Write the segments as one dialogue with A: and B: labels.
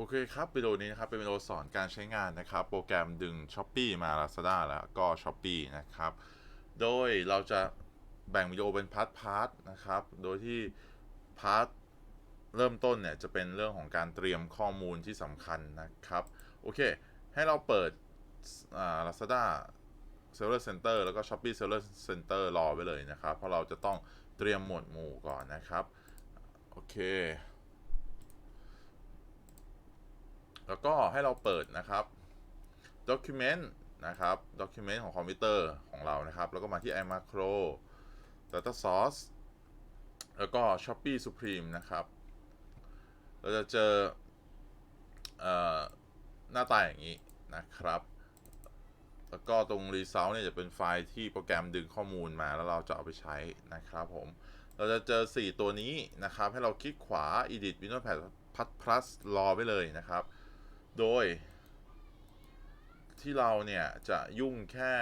A: โอเคครับวิดีโอนี้นะครับเป็นวิดีโอสอนการใช้งานนะครับ โปรแกรมดึง s h อ p e e มา Lazada แล้วก็ s h อ p e e นะครับ โดยเราจะแบ่งวิดีโอเป็นพาร์ทพาร์ทนะครับ โดยที่พาร์ทเริ่มต้นเนี่ยจะเป็นเรื่องของการเตรียมข้อมูลที่สำคัญนะครับ โอเค ให้เราเปิดอ่า Lazada Seller Center แล้วก็ Shopee Seller Center รอไว้เลยนะครับ เพราะเราจะต้องเตรียมหมวดหมู่ก่อนนะครับ โอเค แล้วก็ให้เราเปิดนะครับ Document นะครับ Document ของคอมพิวเตอร์ของเรานะครับ แล้วก็มาที่ iMacro Data Source แล้วก็ Shopee Supreme นะครับ เราจะเจอเอหน้าตาอย่างนี้นะครับ แล้วก็ตรง Result เนี่ยจะเป็นไฟล์ที่โปรแกรมดึงข้อมูลมาแล้วเราจะเอาไปใช้นะครับผม เราจะเจอ 4 ตัวนี้นะครับ ให้เราคลิกขวา Edit Windows Pad Plus รอไว้เลยนะครับ โดย ที่เราเนี่ย จะยุ่งแค่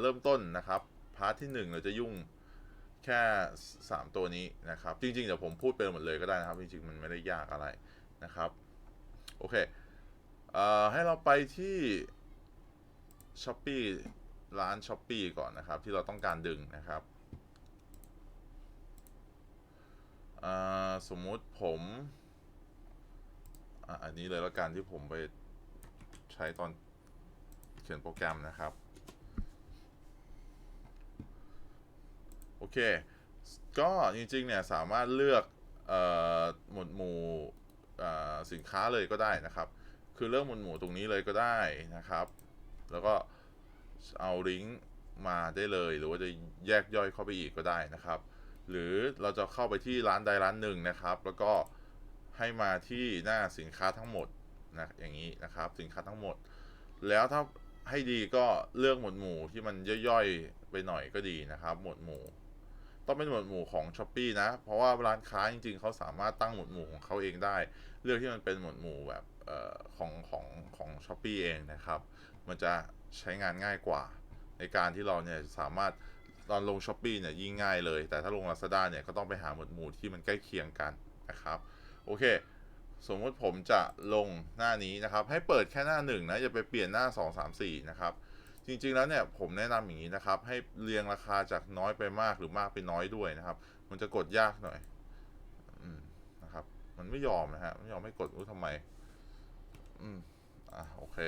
A: เริ่มต้นนะครับ พาร์ทที่ 1 เราจะยุ่งแค่ 3 ตัวนี้นะครับ จริงๆ เดี๋ยวผมพูดไปหมดเลยก็ได้นะครับ จริงๆ มันไม่ได้ยากอะไรนะครับ โอเคเอ่อให้เราไปที่ s h อ p e e ร้าน s h อ p e e ก่อนนะครับ ที่เราต้องการดึงนะครับสมมุติผม อะอันนี้เลยแล้วกันที่ผมไปใช้ตอนเขียนโปรแกรมนะครับ โอเค ก็จริงๆเนี่ยสามารถเลือกออหมวดหมู่สินค้าเลยก็ได้นะครับ คือเลือกหมวดหมู่ตรงนี้เลยก็ได้นะครับ แล้วก็เอาลิงก์มาได้เลย หรือว่าจะแยกย่อยเข้าไปอีกก็ได้นะครับ หรือเราจะเข้าไปที่ร้านใดร้านหนึ่งนะครับ แล้วก็ ให้มาที่หน้าสินค้าทั้งหมดนะอย่างนี้นะครับ สินค้าทั้งหมด แล้วถ้าให้ดีก็เลือกหมวดหมู่ที่มันย่อยๆไปหน่อยก็ดีนะครับ หมวดหมู่ ต้องเป็นหมวดหมู่ของ s h อ p e e นะ เพราะว่าร้านค้าจริงๆเขาสามารถตั้งหมวดหมู่ของเขาเองได้ เลือกที่มันเป็นหมวดหมู่แบบออของของของ s h อ p e e เองนะครับ มันจะใช้งานง่ายกว่า ในการที่เราเนี่ยสามารถตอนลง s h อ p e e เนี่ยยิ่งง่ายเลย แต่ถ้าลง Lazada เนี่ยก็ต้องไปหาหมวดหมู่ที่มันใกล้เคียงกันนะครับ โอเค สมมติผมจะลงหน้านี้นะครับ ให้เปิดแค่หน้าหนึ่งนะอย่าไปเปลี่ยนหน้า 2 3 4 นะครับ จริงๆแล้วเนี่ยผมแนะนำอย่างนี้นะครับ ให้เรียงราคาจากน้อยไปมากหรือมากไปน้อยด้วยนะครับ มันจะกดยากหน่อยอนะครับ มันไม่ยอมนะฮะไม่ยอมไม่กดรู้ทำไม อืมอะโอเค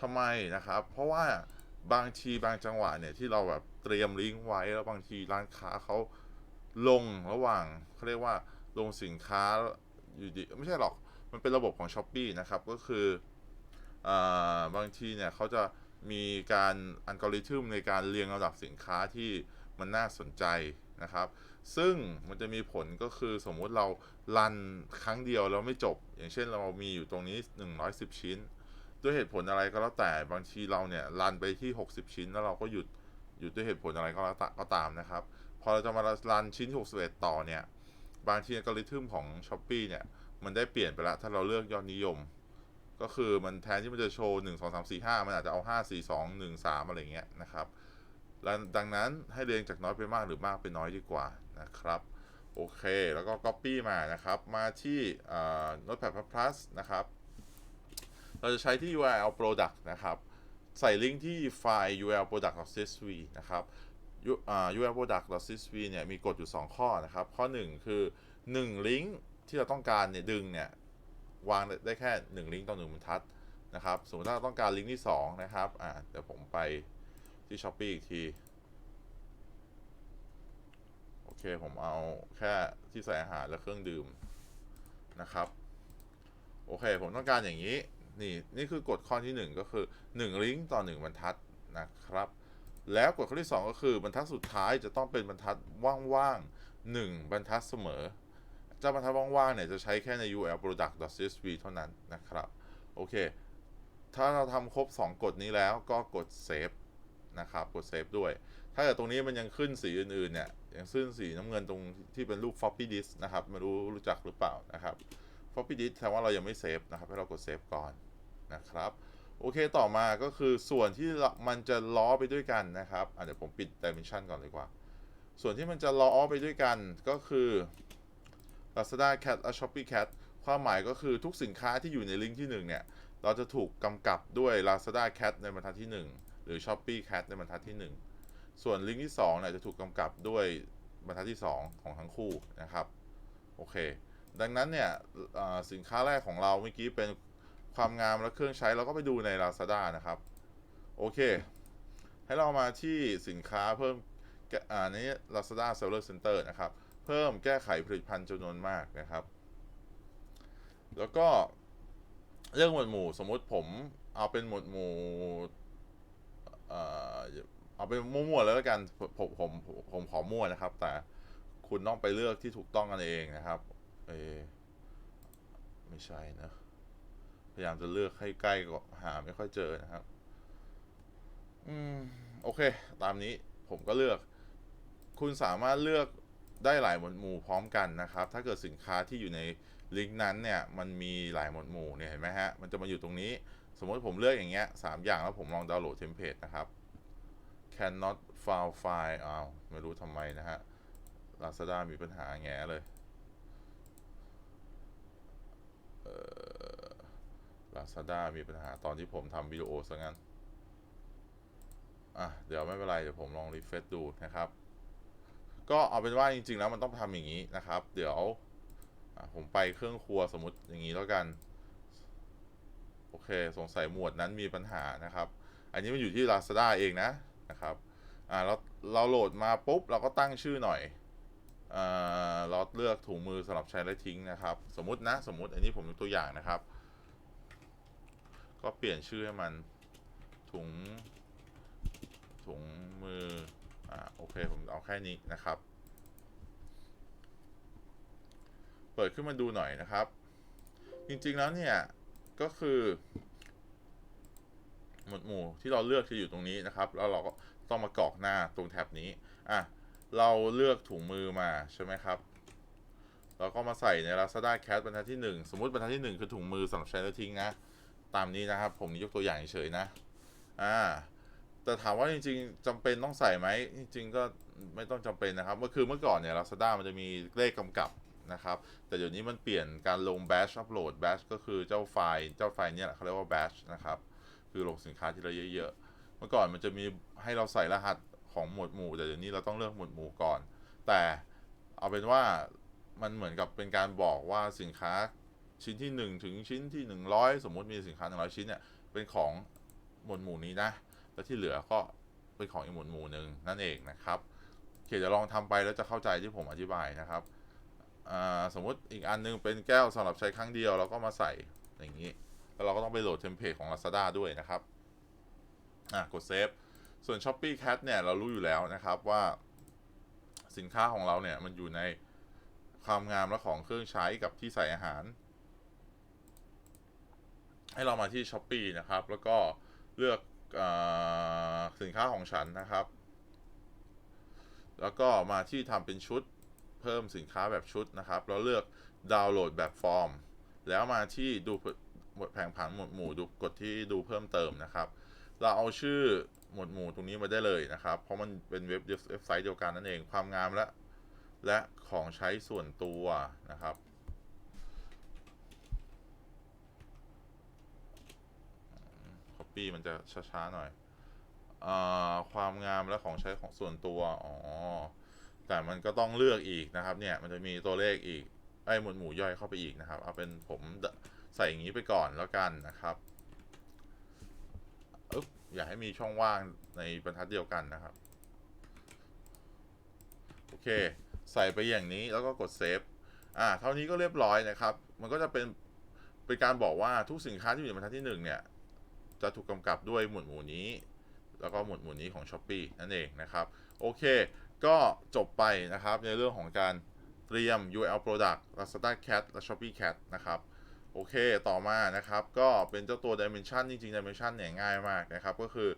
A: ทำไมนะครับ เพราะว่าบางทีบางจังหวะเนี่ยที่เราแบบเตรียมลิงก์ไว้แล้วบางทีร้านค้าเขาลงระหว่างเขาเรียกว่า ลงสินค้าอยู่ดีไม่ใช่หรอก มันเป็นระบบของ s h อ p e e นะครับ ก็คืออบางทีเนี่ยเขาจะมีการอัลกอริทึมในการเรียงลำดับสินค้าที่มันน่าสนใจนะครับ ซึ่งมันจะมีผลก็คือสมมุติเรารันครั้งเดียวแล้วไม่จบ อย่างเช่นเรามีอยู่ตรงนี้ 110 ชิ้น ด้วยเหตุผลอะไรก็แล้วแต่บางทีเราเนี่ยรันไปที่ 60 ชิ้น แล้วเราก็หยุดหยุดด้วยเหตุผลอะไรก็แล้วแต่ก็ตามนะครับ พอเราจะมารันชิ้นที่61 ต่อเนี่ย บางทีอัลกอริทึมของ s h อ p e e เนี่ย มันได้เปลี่ยนไปล้วถ้าเราเลือกยอดนิยม ก็คือมันแทนที่มันจะโชว์ 1 2 3 4 5 มันอาจจะเอา 5 4 2 1 3 อะไรเงี้ยนะครับแล้วดังนั้นให้เรียงจากน้อยไปมากหรือมากไปน้อยดีกว่านะครับ โอเค แล้วก็ Copy มานะครับ มาที่ Notepad Plus นะครับ เราจะใช้ที่ URL product นะครับ ใส่ลิงก์ที่ไฟล์ url product.csv นะครับ U- อ่า url product.csv เนี่ยมีกฎอยู่ 2 ข้อนะครับ ข้อ 1 คือ 1 ลิงก์ที่เราต้องการเนี่ยดึงเนี่ยวางได้แค่ 1 ลิงก์ต่อ1บรรทัดนะครับ สมมติถ้าเราต้องการลิงก์ที่ 2 นะครับอ่าเดี๋ยวผมไปที่ Shopee อีกที โอเค ผมเอาแค่ที่ใส่อาหารและเครื่องดื่มนะครับ โอเค ผมต้องการอย่างนี้ นี่ นี่คือกฎข้อที่ 1 ก็คือ 1 ลิงก์ต่อ 1 บรรทัดนะครับ แล้วกฎข้อที่ 2 ก็คือบรรทัดสุดท้ายจะต้องเป็นบรรทัดว่างๆ 1 บรรทัดเสมอ เจ้าบรรทัดว่างๆเนี่ยจะใช้แค่ใน url product.csv เท่านั้นนะครับ โอเค ถ้าเราทำครบ 2 กฎนี้แล้วก็กด save นะครับ กด save ด้วย ถ้าเกิดตรงนี้มันยังขึ้นสีอื่นๆเนี่ยยังขึ้นสีน้ำเงินตรงที่เป็นรูป floppy disk นะครับ ไม่รู้รู้จักหรือเปล่านะครับ floppy disk แสดงว่าเรายังไม่เซฟนะครับ ให้เรากดเซฟก่อนนะครับ โอเคต่อมาก็คือส่วนที่มันจะล้อไปด้วยกันนะครับอะเดี๋ยวผมปิด dimension ก่อนเลยดีกว่า ส่วนที่มันจะล้อไปด้วยกันก็คือ Lazada Cat และ Shopee Cat ความหมายก็คือทุกสินค้าที่อยู่ในลิงก์ที่ 1 เนี่ย เราจะถูกกำกับด้วย Lazada Cat ในบรรทัดที่ 1 หรือ Shopee Cat ในบรรทัดที่ 1 ส่วนลิงก์ที่2เนี่ยจะถูกกำกับด้วยบรรทัดที่ 2 ของทั้งคู่นะครับ โอเค ดังนั้นเนี่ยสินค้าแรกของเราเมื่อกี้เป็น ความงามและเครื่องใช้เราก็ไปดูใน Lazada นะครับ โอเค ให้เรามาที่สินค้าเพิ่มอ่านี้ Lazada Seller Center นะครับ เพิ่มแก้ไขผลิตภัณฑ์จำนวนมากนะครับ แล้วก็เรื่องหมวดหมู่สมมติผมเอาเป็นหมวดหมู่เอาเป็นมั่วๆแล้วกันผมผมผมขอมั่วนะครับ แต่คุณต้องไปเลือกที่ถูกต้องกันเองนะครับ เอไม่ใช่นะ พยายามจะเลือกให้ใกล้ก็หาไม่ค่อยเจอนะครับ อืม โอเค ตามนี้ผมก็เลือก คุณสามารถเลือกได้หลายหมวดหมู่พร้อมกันนะครับ ถ้าเกิดสินค้าที่อยู่ในลิงก์นั้นเนี่ย มันมีหลายหมวดหมู่เนี่ยเห็นไหมฮะ มันจะมาอยู่ตรงนี้ สมมติผมเลือกอย่างเงี้ยสามอย่างแล้วผมลองดาวน์โหลดเทมเพลตนะครับ cannot file file อ้าวไม่รู้ทำไมนะฮะ Lazada มีปัญหาแง่เลย เอ่อ Lazada มีปัญหาตอนที่ผมทำวิดีโอซะงั้น อะ เดี๋ยวไม่เป็นไร เดี๋ยวผมลองรีเฟซดูนะครับ ก็เอาเป็นว่าจริง ๆ แล้วมันต้องทำอย่างนี้นะครับ เดี๋ยวผมไปเครื่องครัวสมมติอย่างนี้แล้วกัน โอเค สงสัยหมวดนั้นมีปัญหานะครับ อันนี้มันอยู่ที่ Lazada เองนะนะครับอ่าเราเราโหลดมาปุ๊บ เราก็ตั้งชื่อหน่อยอ่าเราเลือกถุงมือสำหรับใช้และทิ้งนะครับ สมมตินะ สมมติอันนี้ผมยกตัวอย่างนะครับ ก็เปลี่ยนชื่อให้มันถุง ถุงมือ อ่าโอเค ผมเอาแค่นี้นะครับ เปิดขึ้นมาดูหน่อยนะครับ จริงๆแล้วเนี่ย ก็คือ หมวดหมู่ที่เราเลือกจะอยู่ตรงนี้นะครับ แล้วเราก็ต้องมากรอกหน้าตรงแท็บนี้ อะ เราเลือกถุงมือมาใช่ไหมครับเราก็มาใส่ใน Lazada Cat บรรทัดที่ 1 สมมุติบรรทัดที่ 1 คือถุงมือสำหรับใช้แล้วทิ้งนะ ตามนี้นะครับ ผมยกตัวอย่างเฉยๆนะอ่าแต่ถามว่าจริง ๆจำเป็นต้องใส่ไหมจริง ๆ ก็ไม่ต้องจำเป็นนะครับเมื่อคือเมื่อก่อนเนี่ย Lazada มันจะมีเลขกำกับนะครับ แต่เดี๋ยวนี้มันเปลี่ยนการลง batch upload batch ก็คือเจ้าไฟล์เจ้าไฟล์เนี่ยเขาเรียกว่า batch นะครับ คือลงสินค้าที่เราเยอะๆ เมื่อก่อนมันจะมีให้เราใส่รหัสของหมวดหมู่ แต่เดี๋ยวนี้เราต้องเลือกหมวดหมู่ก่อน แต่เอาเป็นว่ามันเหมือนกับเป็นการบอกว่าสินค้า ชิ้นที่ 1 ถึงชิ้นที่ 100 สมมุติมีสินค้า 100 ชิ้นเนี่ยเป็นของหมวดหมู่นี้นะ แล้วที่เหลือก็เป็นของอีกหมวดหมู่หนึ่งนั่นเองนะครับเคเดี๋ยวลองทำไปแล้วจะเข้าใจที่ผมอธิบายนะครับสมมุติอีกอันนึงเป็นแก้วสำหรับใช้ครั้งเดียวเราก็มาใส่อย่างนี้ แล้วเราก็ต้องไปโหลดเทมเพลตของ Lazada ด้วยนะครับอะกดเซฟส่วน Shopee Cat เนี่ยเรารู้อยู่แล้วนะครับว่าสินค้าของเราเนี่ยมันอยู่ในความงามและของเครื่องใช้กับที่ใส่อาหาร ให้เรามาที่ Shopee นะครับ แล้วก็เลือกอสินค้าของฉันนะครับ แล้วก็มาที่ทำเป็นชุดเพิ่มสินค้าแบบชุดนะครับ แล้วเลือกดาวน์โหลดแบบฟอร์ม แล้วมาที่ดูหมวดแผงผังหมวดหมู่ดูกดที่ดูเพิ่มเติมนะครับ เราเอาชื่อหมวดหมู่ตรงนี้มาได้เลยนะครับ เพราะมันเป็นเว็บเว็บไซต์เดียวกันนั่นเองความงามและและของใช้ส่วนตัวนะครับ Copy มันจะช้าๆหน่อยอความงามและของใช้ของส่วนตัว อ๋อ แต่มันก็ต้องเลือกอีกนะครับ เนี่ย มันจะมีตัวเลขอีก ไอ้หมวดหมู่ย่อยเข้าไปอีกนะครับ เอาเป็นผมใส่อย่างนี้ไปก่อนแล้วกันนะครับอึ๊บอย่าให้มีช่องว่างในบรรทัดเดียวกันนะครับ โอเค ใส่ไปอย่างนี้แล้วก็กดเซฟ อ่า เท่านี้ก็เรียบร้อยนะครับ มันก็จะเป็น เป็นการบอกว่าทุกสินค้าที่อยู่ในบรรทัดที่หนึ่งเนี่ย จะถูกกำกับด้วยหมวดหมู่นี้ แล้วก็หมวดหมู่นี้ของ s h อ p e e นั่นเองนะครับ โอเค ก็จบไปนะครับในเรื่องของการเตรียม URL Product Lazada Cat และ Shopee Cat นะครับโอเค ต่อมานะครับ ก็เป็นเจ้าตัว Dimension จริงๆ Dimension เนี่ยง่ายมากนะครับ ก็คือ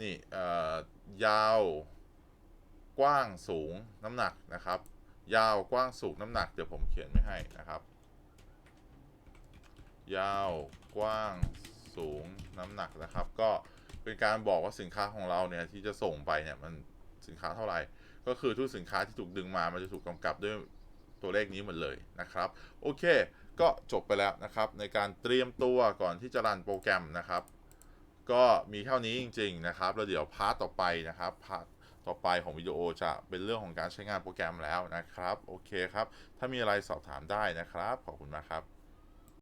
A: นี่เอ่อยาว กว้างสูงน้ำหนักนะครับ ยาวกว้างสูงน้ำหนัก เดี๋ยวผมเขียนไม่ให้นะครับ ยาวกว้าง สูงน้ำหนักนะครับ ก็เป็นการบอกว่าสินค้าของเราเนี่ยที่จะส่งไปเนี่ยมันสินค้าเท่าไหร่ ก็คือทุกสินค้าที่ถูกดึงมา มันจะถูกกำกับด้วยตัวเลขนี้หมดเลยนะครับ โอเค ก็จบไปแล้วนะครับ ในการเตรียมตัวก่อนที่จะรันโปรแกรมนะครับ ก็มีเท่านี้จริง ๆ นะครับ แล้วเดี๋ยวพาร์ทต่อไปนะครับพาร์ทต่อไปของวิดีโอจะเป็นเรื่องของการใช้งานโปรแกรมแล้วนะครับ โอเคครับ ถ้ามีอะไรสอบถามได้นะครับ ขอบคุณมากครับ